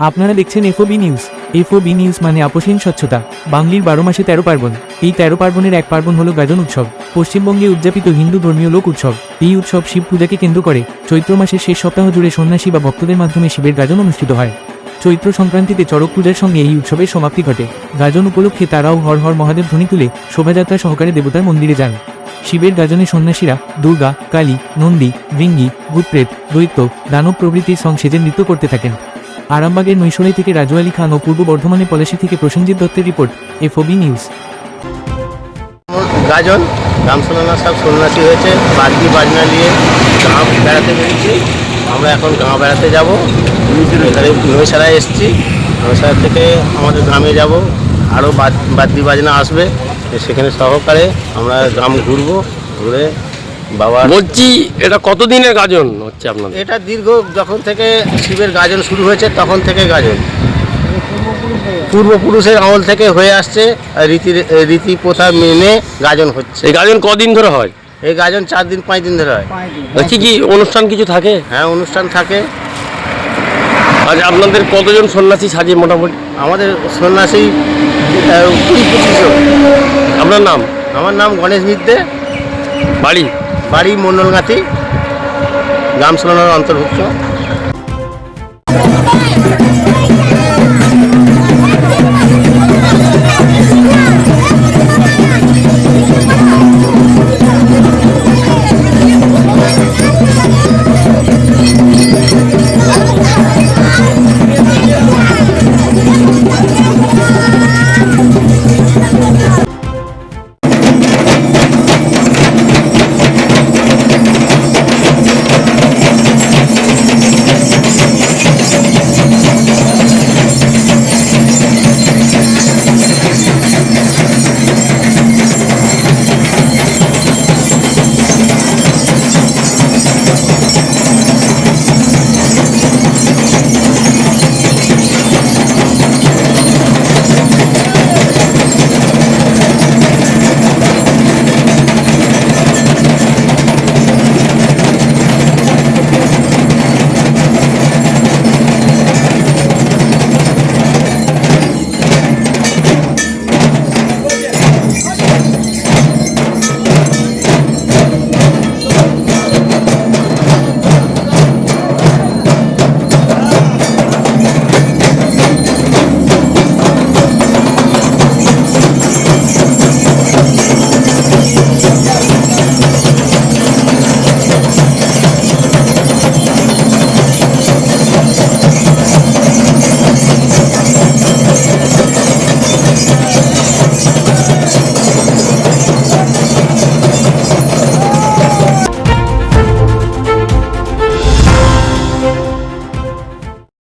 আপনারা দেখছেন FOB news. FOB news মানে আপোষহীন স্বচ্ছতা। বাংলির বারো মাসে তেরো পার্বণ। এই তেরো পার্বণের এক পার্বণ হলো গাজন উৎসব। পশ্চিমবঙ্গে উদযাপিত হিন্দু ধর্মীয় লোক উৎসব। এই উৎসব শিব পূজাকে কেন্দ্র করে চৈত্র মাসের শেষ সপ্তাহ জুড়ে সন্ন্যাসী বা ভক্তদের মাধ্যমে শিবের গাজন অনুষ্ঠিত হয়। চৈত্র সংক্রান্তিতে চড়ক পূজার সঙ্গে এই উৎসবের সমাপ্তি ঘটে। গাজন উপলক্ষে তারাও হর হর মহাদেব ধ্বনি তুলে শোভাযাত্রা সহকারে দেবতার মন্দিরে যান। শিবের গাজনে সন্ন্যাসীরা দুর্গা, কালী, নন্দী, ভৃঙ্গি, ভূতপ্রেত, দৈত্য, দানব প্রভৃতির সং সেজে নৃত্য করতে থাকেন। আরামবাগের নৈশলাই থেকে রাজু আলী খান ও পূর্ব বর্ধমানের পলাশী থেকে প্রসেনজিৎ দত্তের রিপোর্ট, এফওবি নিউজ। গাজন, রামসোনানা সব সন্ন্যাসী হয়েছে বাজনি বাজনা নিয়ে গাঁ বেড়াতে বেরিয়েছি। আমরা এখন গাঁ বেড়াতে যাব। এখানে নৈশালায় এসেছি। নৈশালা থেকে আমাদের গ্রামে যাব। আরও বাদ্যি বাজনা আসবে। সেখানে সহকারে আমরা গ্রাম ঘুরবো, ঘুরে বাবার বলছি এটা কতদিনের গাজন হচ্ছে আপনাদের? এটা দীর্ঘ যখন থেকে শিবের গাজন শুরু হয়েছে তখন থেকে গাজন। পূর্বপুরুষের আমল থেকে হয়ে আসছে আর রীতি রীতি প্রথা মেনে গাজন হচ্ছে। এই গাজন কদিন ধরে হয়? এই গাজন চার দিন পাঁচ দিন ধরে হয়। কি কি অনুষ্ঠান কিছু থাকে? হ্যাঁ অনুষ্ঠান থাকে। আজ আপনাদের কতজন সন্ন্যাসী সাজে মোটামুটি? আমাদের সন্ন্যাসী কুড়ি পঁচিশ আপনার নাম? আমার নাম গণেশ মিত্রে বাড়ি? বাড়ি মন্ডলগাতি গ্রাম সোনার অন্তর্ভুক্ত।